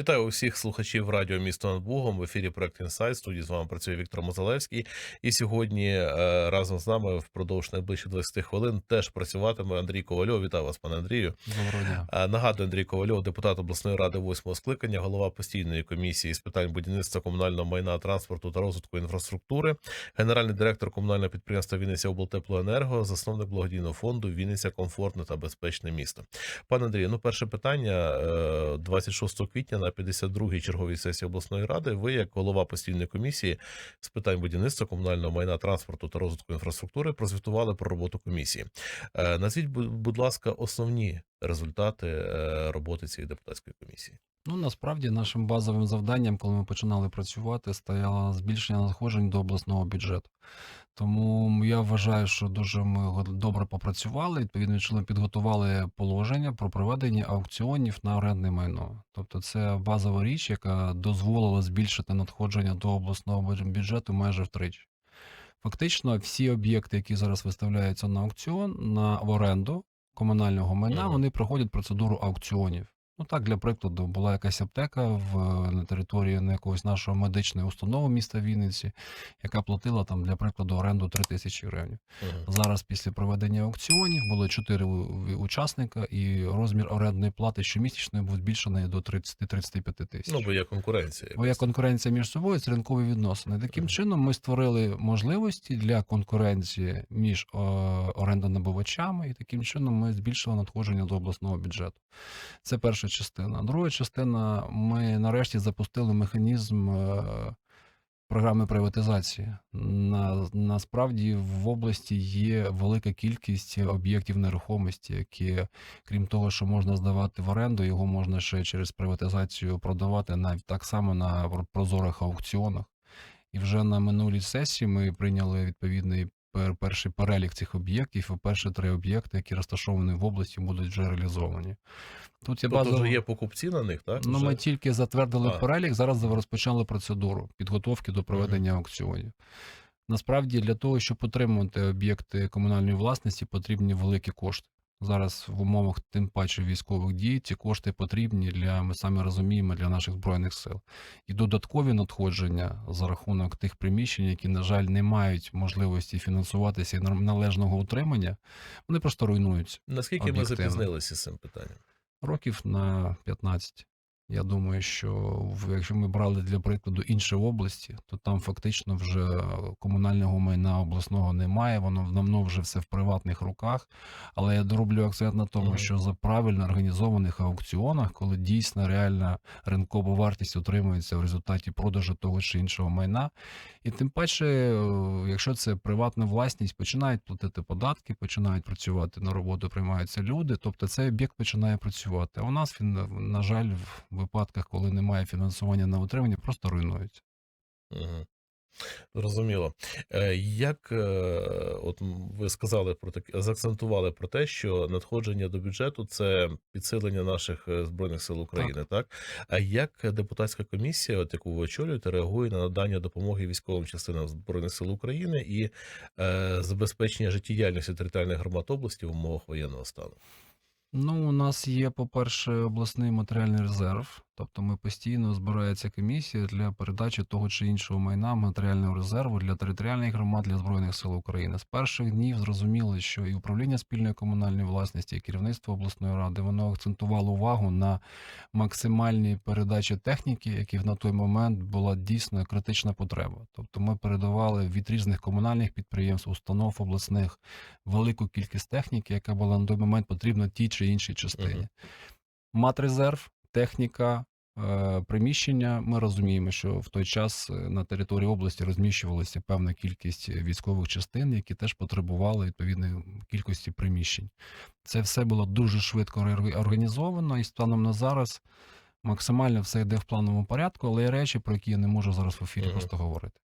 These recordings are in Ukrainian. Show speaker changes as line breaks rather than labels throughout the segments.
Вітаю усіх слухачів радіо місто над Богом. В ефірі проект Інсайт. Студії з вами працює Віктор Мозалевський. І сьогодні е, разом з нами впродовж найближчих 20 хвилин теж працюватиме Андрій Ковальов. Вітаю вас, пане Андрію.
Доброго дня.
Е, Нагадую, Андрій Ковальов, депутат обласної ради восьмого скликання, голова постійної комісії з питань будівництва комунального майна, транспорту та розвитку інфраструктури, генеральний директор комунального підприємства Вінниця облтеплоенерго, засновник благодійного фонду Вінниця комфортне та безпечне місто. Пане Андрію, ну перше питання Е, 26 квітня на 52-й черговій сесії обласної ради. Ви, як голова постійної комісії з питань будівництва комунального майна, транспорту та розвитку інфраструктури, прозвітували про роботу комісії. Е, Назвіть, бу- будь ласка, основні результати е, роботи цієї депутатської комісії.
Ну насправді нашим базовим завданням, коли ми починали працювати, стояло збільшення надходжень до обласного бюджету. Тому я вважаю, що дуже ми добре попрацювали. Відповідно, підготували положення про проведення аукціонів на орендне майно. Тобто, це базова річ, яка дозволила збільшити надходження до обласного бюджету майже втричі. Фактично, всі об'єкти, які зараз виставляються на аукціон на в оренду комунального майна, вони проходять процедуру аукціонів. Ну так, для прикладу, була якась аптека в на території на якогось нашого медичної установи міста Вінниці, яка платила там для прикладу оренду 3 тисячі гривень. Зараз після проведення аукціонів було 4 учасника, і розмір орендної плати щомісячної був збільшений до 30-35 тисяч.
Ну, бо є конкуренція.
Бо є конкуренція між собою, це ринкові відносини. Таким
Мгм.
чином, ми створили можливості для конкуренції між орендонабувачами, і таким чином ми збільшили надходження до обласного бюджету. Це перша частина. Друга частина, ми нарешті запустили механізм. е, Програми приватизації на насправді в області є велика кількість об'єктів нерухомості, які, крім того, що можна здавати в оренду, його можна ще через приватизацію продавати навіть так само на прозорих аукціонах. І вже на минулій сесії ми прийняли відповідний пер- перший перелік цих об'єктів. І перші три об'єкти, які розташовані в області, будуть вже реалізовані. Тут є
Тобто вже є покупці на них, так?
Ну,
Вже?
ми тільки затвердили
А.
перелік, зараз розпочали процедуру підготовки до проведення аукціонів. Насправді, для того, щоб отримувати об'єкти комунальної власності, потрібні великі кошти. Зараз в умовах тим паче військових дій ці кошти потрібні для ми самі розуміємо для наших збройних сил. І додаткові надходження за рахунок тих приміщень, які, на жаль, не мають можливості фінансуватися і належного утримання, вони просто руйнуються.
Наскільки ми запізнилися з цим питанням?
років на 15. Я думаю, що якщо ми брали для прикладу інші області, то там фактично вже комунального майна обласного немає, воно давно вже все в приватних руках. Але я дороблю акцент на тому, що за правильно організованих аукціонах, коли дійсно реальна ринкова вартість отримується в результаті продажу того чи іншого майна, і тим паче, е, якщо це приватна власність, починають платити податки, починають працювати на роботу, приймаються люди. Тобто цей об'єкт починає працювати. А у нас він, на жаль, в випадках, коли немає фінансування на утримання, просто руйнується.
Угу. Зрозуміло. Е, Як е, от ви сказали про таке, заакцентували про те, що надходження до бюджету це підсилення наших е, збройних сил України, так. А як депутатська комісія, от яку ви очолюєте, реагує на надання допомоги військовим частинам збройних сил України і е, забезпечення життєдіяльності територіальних громад області в умовах воєнного стану?
Ну, у нас є, по-перше, обласний матеріальний резерв. Тобто ми постійно збирається комісія для передачі того чи іншого майна матеріального резерву для територіальних громад для збройних сил України. З перших днів зрозуміло, що і управління спільної комунальної власності, і керівництво обласної ради воно акцентувало увагу на максимальній передачі техніки, які на той момент була дійсно критична потреба. Тобто ми передавали від різних комунальних підприємств, установ обласних велику кількість техніки, яка була на той момент потрібна тій чи іншій частині.
Мгм.
Матрезерв, техніка, е, приміщення. Ми розуміємо, що в той час е, на території області розміщувалася певна кількість військових частин, які теж потребували відповідної кількості приміщень. Це все було дуже швидко організовано, і станом на зараз максимально все йде в плановому порядку, але є речі, про які я не можу зараз в ефірі
Мгм.
просто говорити.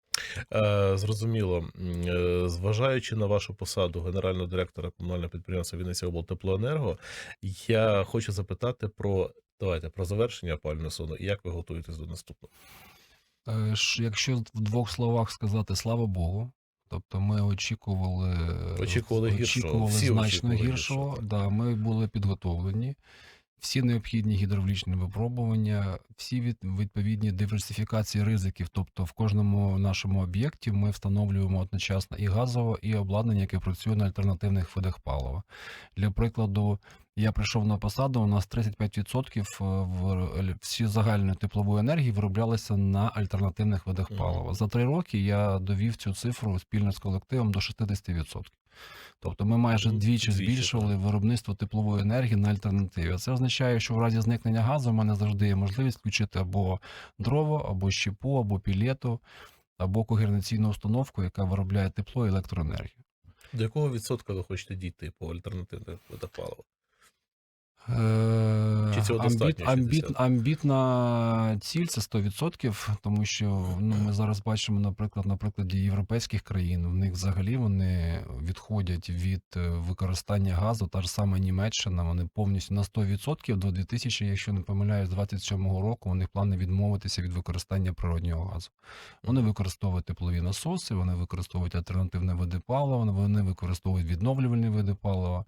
Е, Зрозуміло, е, зважаючи на вашу посаду генерального директора комунального підприємства Вінниця облтеплоенерго, я хочу запитати про давайте про завершення опалювального сезону і як ви готуєтесь до наступного.
Е, Якщо в двох словах сказати слава Богу, тобто ми очікували,
Очікували гіршого.
очікували
Всі
значно
очікували
гіршого.
гіршого.
Да, ми були підготовлені. Всі необхідні гідравлічні випробування, всі від, відповідні диверсифікації ризиків. Тобто в кожному нашому об'єкті ми встановлюємо одночасно і газове, і обладнання, яке працює на альтернативних видах палива. Для прикладу, я прийшов на посаду, у нас 35% в ель- всі загальної теплової енергії вироблялися на альтернативних видах палива. За три роки я довів цю цифру спільно з колективом до 60%. Тобто ми майже двічі
двічі,
збільшували виробництво теплової енергії на альтернативі. Це означає, що в разі зникнення газу в мене завжди є можливість включити або дрова, або щепу, або пілету, або когернаційну установку, яка виробляє тепло і електроенергію.
До якого відсотка ви хочете дійти по альтернативних видах палива?
Е,
Чи цього
амбіт,
достатньо,
амбіт, амбітна ціль це 100%, тому що ну, ми зараз бачимо, наприклад, на прикладі європейських країн, в них взагалі вони відходять від е, використання газу, та ж сама Німеччина, вони повністю на 100% до 2000, якщо не помиляюсь, 27 року у них плани відмовитися від використання природнього газу. Вони використовують теплові насоси, вони використовують альтернативні види палива, вони використовують відновлювальні види палива.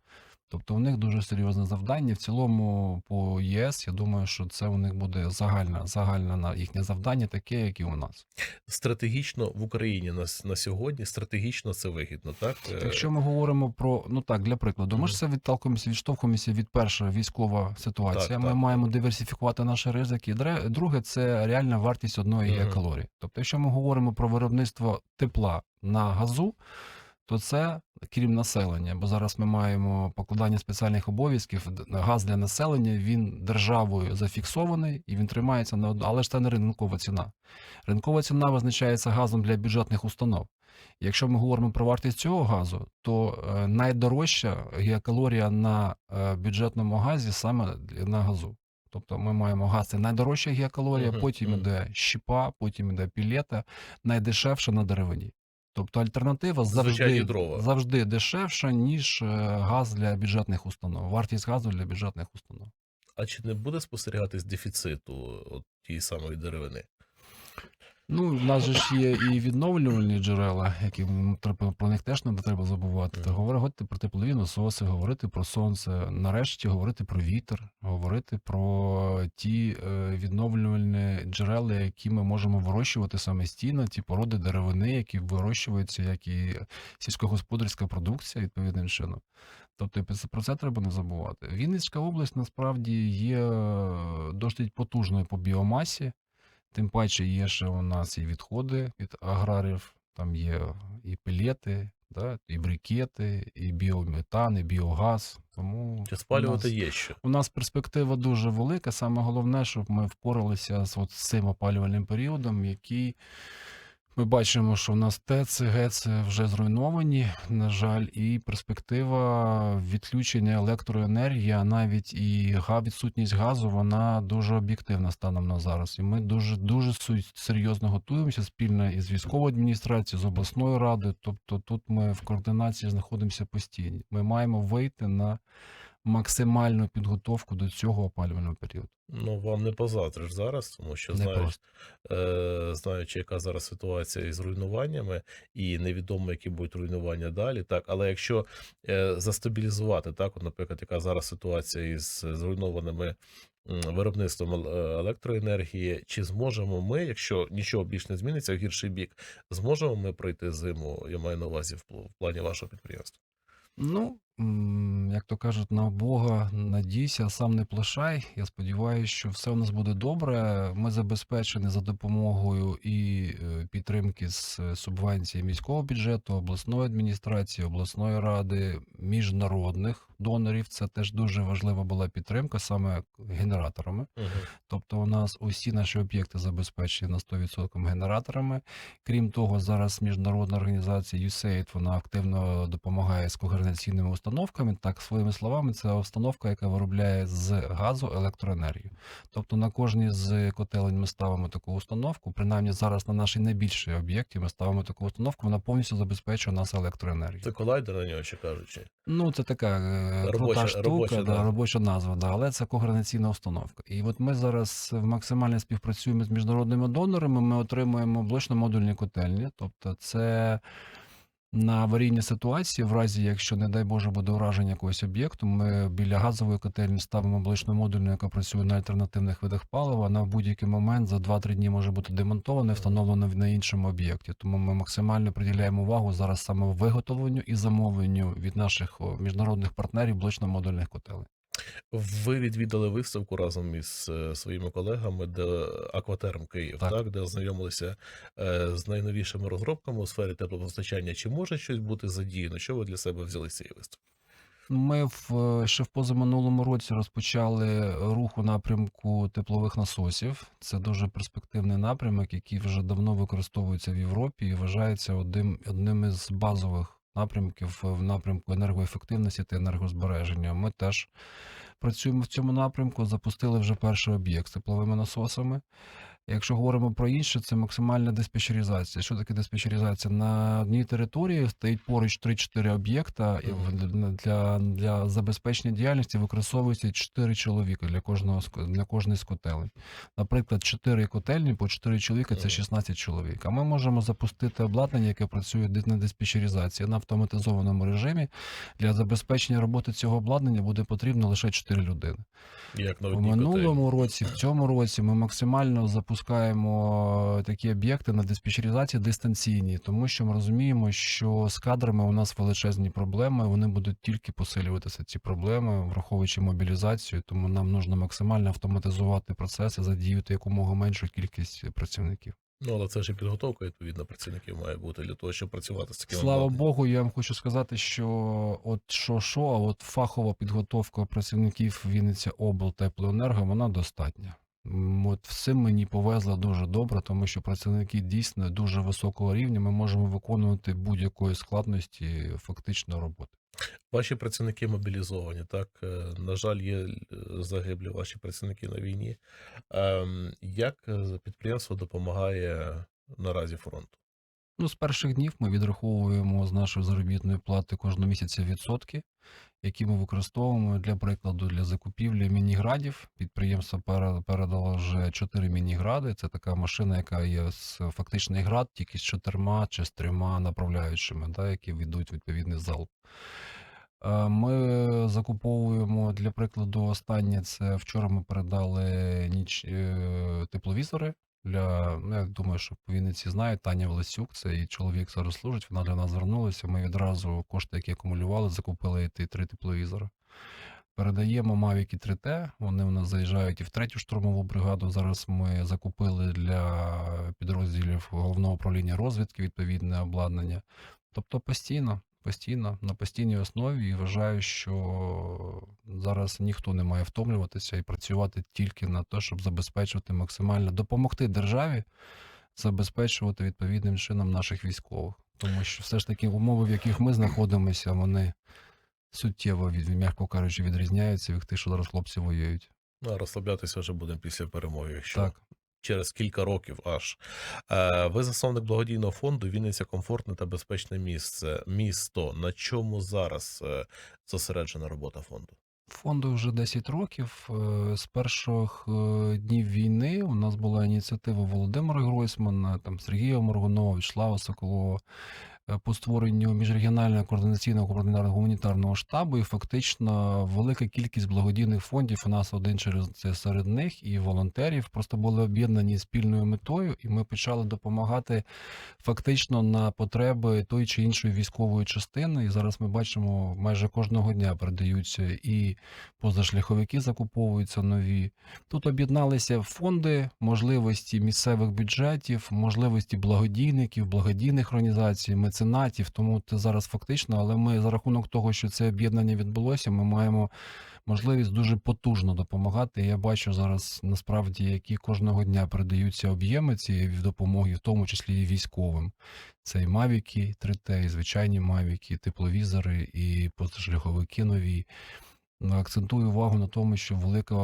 Тобто у них дуже серйозне завдання. В цілому по ЄС, я думаю, що це у них буде загальне, загальне на їхнє завдання, таке, як і у нас.
Стратегічно в Україні на, на сьогодні стратегічно це вигідно, так? Е,
Якщо ми говоримо про ну так для прикладу, ми ж все відталкуємося, відштовхуємося від першої військова ситуація.
Так,
ми
так,
маємо диверсифікувати наші ризики. Друге, це реальна вартість одної
Мгм.
гігакалорії. Тобто, якщо ми говоримо про виробництво тепла на газу, то це крім населення, бо зараз ми маємо покладання спеціальних обов'язків. Газ для населення він державою зафіксований і він тримається на одну, але ж це не ринкова ціна. Ринкова ціна визначається газом для бюджетних установ. Якщо ми говоримо про вартість цього газу, то е, найдорожча гігакалорія на е, бюджетному газі саме на газу. Тобто ми маємо газ, це найдорожча гігакалорія,
Мгм,
потім
мгм.
іде щепа, потім іде пілета, найдешевша на деревині. Тобто альтернатива завжди,
дрова.
завжди дешевша, ніж е, газ для бюджетних установ. Вартість газу для бюджетних установ.
А чи не буде спостерігатись дефіциту от тієї самої деревини?
Ну, в нас же ж є і відновлювальні джерела, які треба про них теж не треба забувати. Та говорити про теплові насоси, говорити про сонце, нарешті говорити про вітер, говорити про ті е, відновлювальні джерела, які ми можемо вирощувати самостійно, ті породи деревини, які вирощуються, як і сільськогосподарська продукція відповідним чином. Тобто про це треба не забувати. Вінницька область насправді є е, досить потужною по біомасі. Тим паче є ще у нас і відходи від аграрів, там є і пелети, да, і брикети, і біометан, і біогаз. Тому
Чи
у
спалювати
нас,
є що?
у нас перспектива дуже велика. Саме головне, щоб ми впоралися з, от, з цим опалювальним періодом, який ми бачимо, що у нас ТЕЦ, ГЕЦ вже зруйновані, на жаль, і перспектива відключення електроенергії, а навіть і відсутність газу, вона дуже об'єктивна станом на зараз. І ми дуже дуже серйозно готуємося спільно із військовою адміністрацією, з обласною радою. Тобто тут ми в координації знаходимося постійно. Ми маємо вийти на максимальну підготовку до цього опалювального періоду.
Ну, вам не позавтра ж зараз, тому що
просто.
е, знаючи, яка зараз ситуація із руйнуваннями, і невідомо, які будуть руйнування далі. Так, але якщо е, застабілізувати, так, от, наприклад, яка зараз ситуація із зруйнованими виробництвом е, електроенергії, чи зможемо ми, якщо нічого більш не зміниться в гірший бік, зможемо ми пройти зиму, я маю на увазі в плані вашого підприємства?
Ну, м, як то кажуть, на Бога надійся, сам не плашай. Я сподіваюся, що все у нас буде добре. Ми забезпечені за допомогою і е, підтримки з е, субвенції міського бюджету, обласної адміністрації, обласної ради, міжнародних донорів. Це теж дуже важлива була підтримка саме генераторами.
Угу.
Тобто у нас усі наші об'єкти забезпечені на 100% генераторами. Крім того, зараз міжнародна організація USAID, вона активно допомагає з когеренційними установками. Так, своїми словами, це установка, яка виробляє з газу електроенергію. Тобто на кожній з котелень ми ставимо таку установку. Принаймні зараз на нашій найбільшій об'єкті ми ставимо таку установку, вона повністю забезпечує нас електроенергією.
Це колайдер на нього, чи кажучи.
Ну, це така е,
Робоча-
крута штука,
робоча
да, робоча назва, да, але це когеренційна установка. І от ми зараз максимально співпрацюємо з міжнародними донорами. Ми отримуємо блочно-модульні котельні. Тобто, це на аварійні ситуації, в разі, якщо, не дай Боже, буде ураження якогось об'єкту, ми біля газової котельні ставимо блочну модульну, яка працює на альтернативних видах палива. Вона в будь-який момент за 2-3 дні може бути демонтована і встановлена на іншому об'єкті. Тому ми максимально приділяємо увагу зараз саме виготовленню і замовленню від наших міжнародних партнерів блочно-модульних котелень.
Ви відвідали виставку разом із е, своїми колегами, де Акватерм Київ, так,
Так.
де ознайомилися е, з найновішими розробками у сфері теплопостачання. Чи може щось бути задіяно? Що ви для себе взяли з цієї виставки?
Ми в е, ще в позаминулому році розпочали рух у напрямку теплових насосів. Це дуже перспективний напрямок, який вже давно використовується в Європі і вважається одним, одним із базових напрямків в напрямку енергоефективності та енергозбереження. Ми теж працюємо в цьому напрямку. Запустили вже перший об'єкт з тепловими насосами. Якщо говоримо про інше, це максимальна диспетчеризація. Що таке диспетчеризація? На одній території стоїть поруч 3-4 об'єкта, і для, для забезпечення діяльності використовується 4 чоловіка для кожного для кожної з котелень. Наприклад, 4 котельні по 4 чоловіка це
Мгм.
16 чоловік. А ми можемо запустити обладнання, яке працює на диспетчеризації на автоматизованому режимі. Для забезпечення роботи цього обладнання буде потрібно лише 4 людини.
Як на
У
одній котельні?
минулому році, в цьому році ми максимально запускаємо такі об'єкти на диспетчеризації дистанційні, тому що ми розуміємо, що з кадрами у нас величезні проблеми. Вони будуть тільки посилюватися ці проблеми, враховуючи мобілізацію. Тому нам нужно максимально автоматизувати процеси, задіяти якомога меншу кількість працівників.
Ну, але це ж і підготовка, відповідно, працівників має бути для того, щоб працювати з таким
Слава
обладнанням.
Богу, я вам хочу сказати, що от що, що, а от фахова підготовка працівників Вінниця облтеплоенерго, вона достатня. От все мені повезло дуже добре, тому що працівники дійсно дуже високого рівня. Ми можемо виконувати будь-якої складності фактично роботи.
Ваші працівники мобілізовані, так? Е, На жаль, є е, загиблі ваші працівники на війні. Ем, Як е, підприємство допомагає наразі фронту?
Ну, з перших днів ми відраховуємо з нашої заробітної плати кожного місяця відсотки, які ми використовуємо для прикладу для закупівлі мініградів. Підприємство передало вже 4 мінігради. Це така машина, яка є з фактичний град, тільки з чотирма чи з трьома направляючими, да, які ведуть відповідний залп. Е, Ми закуповуємо для прикладу останнє. Це вчора ми передали ніч е, тепловізори для ну, я думаю, що по Вінниці знають Таня Власюк, це її чоловік зараз служить. Вона для нас звернулася. Ми відразу кошти, які акумулювали, закупили ті три тепловізори. Передаємо Mavic 3T. Вони у нас заїжджають і в третю штурмову бригаду. Зараз ми закупили для підрозділів головного управління розвідки відповідне обладнання. Тобто постійно, постійно, на постійній основі і вважаю, що зараз ніхто не має втомлюватися і працювати тільки на те, щоб забезпечувати максимально допомогти державі забезпечувати відповідним чином наших військових. Тому що все ж таки умови, в яких ми знаходимося, вони суттєво від, м'яко кажучи, відрізняються від тих, що зараз хлопці воюють.
Ну, а розслаблятися вже будемо після перемоги, якщо
Так.
Через кілька років аж. Е, Ви засновник благодійного фонду Вінниця комфортне та безпечне місце. Місто. На чому зараз е, зосереджена робота фонду?
Фонду вже 10 років. Е, З перших днів війни у нас була ініціатива Володимира Гройсмана, там Сергія Моргунова, Вячеслава Соколова по створенню міжрегіонального координаційного координарного гуманітарного штабу. І фактично велика кількість благодійних фондів. У нас один через це серед них і волонтерів просто були об'єднані спільною метою, і ми почали допомагати фактично на потреби тої чи іншої військової частини. І зараз ми бачимо, майже кожного дня передаються і позашляховики закуповуються нові. Тут об'єдналися фонди, можливості місцевих бюджетів, можливості благодійників, благодійних організацій, меценатів. Тому це зараз фактично, але ми за рахунок того, що це об'єднання відбулося, ми маємо можливість дуже потужно допомагати. Я бачу зараз насправді, які кожного дня передаються об'єми цієї допомоги, в тому числі і військовим. Це і мавіки 3Т, і звичайні мавіки, і тепловізори, і позашляховики нові. Акцентую увагу на тому, що велика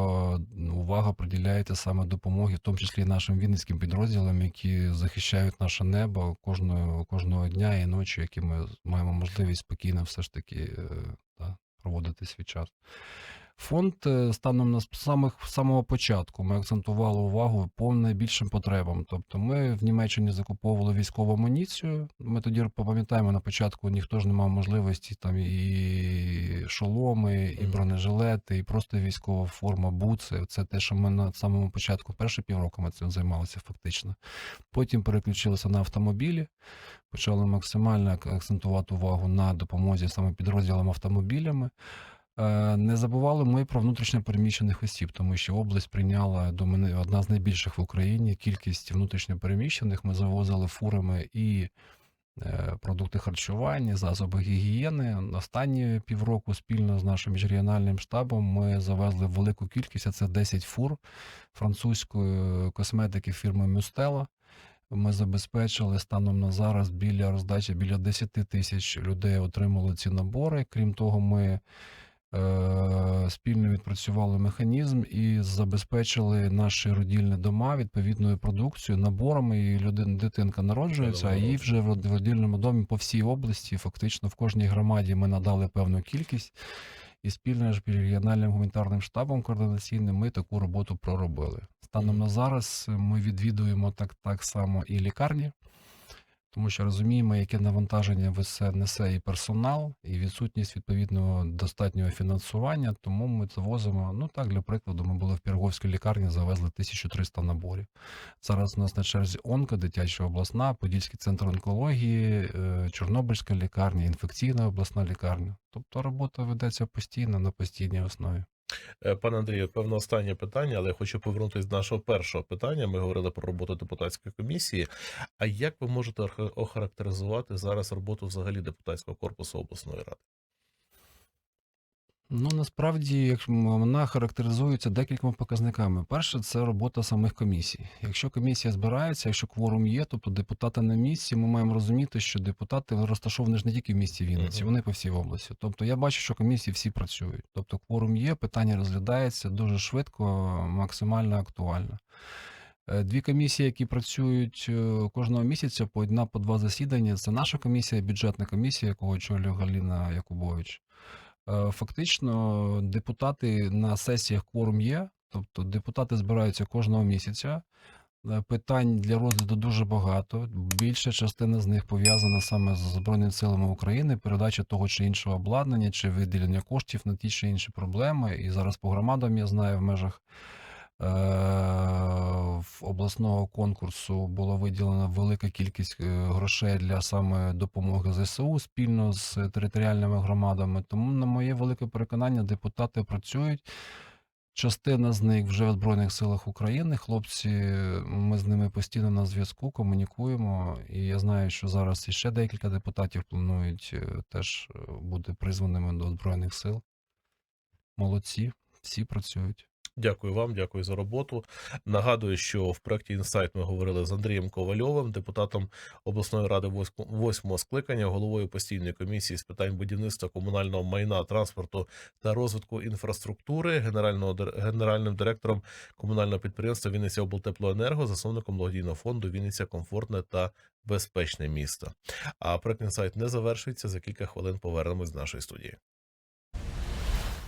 увага приділяється саме допомоги, в тому числі нашим вінницьким підрозділам, які захищають наше небо кожного, кожного дня і ночі, які ми маємо можливість спокійно все ж таки да, проводити свій час. Фонд е, станом на самих самого початку ми акцентували увагу по найбільшим потребам. Тобто, ми в Німеччині закуповували військову амуніцію. Ми тоді пам'ятаємо на початку ніхто ж не мав можливості там і шоломи, і бронежилети, і просто військова форма, буци. Це те, що ми на самому початку, перші півроку ми цим займалися фактично. Потім переключилися на автомобілі, почали максимально акцентувати увагу на допомозі саме підрозділам автомобілями. Е, Не забували ми про внутрішньо переміщених осіб, тому що область прийняла до мене одна з найбільших в Україні кількість внутрішньо переміщених. Ми завозили фурами і е, продукти харчування, засоби гігієни. Останні півроку спільно з нашим міжрегіональним штабом ми завезли велику кількість, а це 10 фур французької косметики фірми Мюстела. Ми забезпечили станом на зараз біля роздачі біля 10 тисяч людей отримали ці набори. Крім того, ми спільно відпрацювали механізм і забезпечили наші родільні дома відповідною продукцією, наборами. І людина, дитинка народжується, а їй вже в род- в родильному домі по всій області, фактично в кожній громаді ми надали певну кількість. І спільно ж регіональним гуманітарним штабом координаційним ми таку роботу проробили. Станом на зараз ми відвідуємо так, так само і лікарні, тому що розуміємо, яке навантаження несе і персонал, і відсутність відповідного достатнього фінансування. Тому ми завозимо. Ну так, для прикладу, ми були в Піроговській лікарні, завезли 1300 наборів. Зараз у нас на черзі онко, дитяча обласна, Подільський центр онкології, е, Чорнобильська лікарня, інфекційна обласна лікарня. Тобто робота ведеться постійно на постійній основі.
Е, Пане Андрію, певно, останнє питання, але я хочу повернутися до нашого першого питання. Ми говорили про роботу депутатської комісії. А як ви можете охарактеризувати зараз роботу взагалі депутатського корпусу обласної ради?
Ну насправді, м- вона характеризується декількома показниками. Перше, це робота самих комісій. Якщо комісія збирається, якщо кворум є, тобто депутати на місці, ми маємо розуміти, що депутати розташовані ж не тільки в місті Вінниці, вони по всій області. Тобто я бачу, що комісії всі працюють. Тобто кворум є, питання розглядається дуже швидко, максимально актуально. Е, Дві комісії, які працюють е, кожного місяця по одна по два засідання. Це наша комісія, бюджетна комісія, якого очолює Галіна Якубович. Е, Фактично, депутати на сесіях кворум є, тобто депутати збираються кожного місяця. Е, Питань для розгляду дуже багато. Більша частина з них пов'язана саме з Збройними силами України, передача того чи іншого обладнання, чи виділення коштів на ті чи інші проблеми. І зараз по громадам я знаю в межах в обласного конкурсу була виділена велика кількість е, грошей для саме допомоги ЗСУ спільно з територіальними громадами. Тому, на моє велике переконання, депутати працюють. Частина з них вже в Збройних силах України. Хлопці, ми з ними постійно на зв'язку, комунікуємо. І я знаю, що зараз іще декілька депутатів планують е, теж е, бути призваними до Збройних сил. Молодці, всі працюють.
Дякую вам, дякую за роботу. Нагадую, що в проєкті Інсайт ми говорили з Андрієм Ковальовим, депутатом обласної ради восьмо- восьмого скликання, головою постійної комісії з питань будівництва комунального майна, транспорту та розвитку інфраструктури, генерального генеральним директором комунального підприємства Вінниця облтеплоенерго, засновником благодійного фонду Вінниця комфортне та безпечне місто. А проєкт Інсайт не завершується. За кілька хвилин повернемось до нашої студії.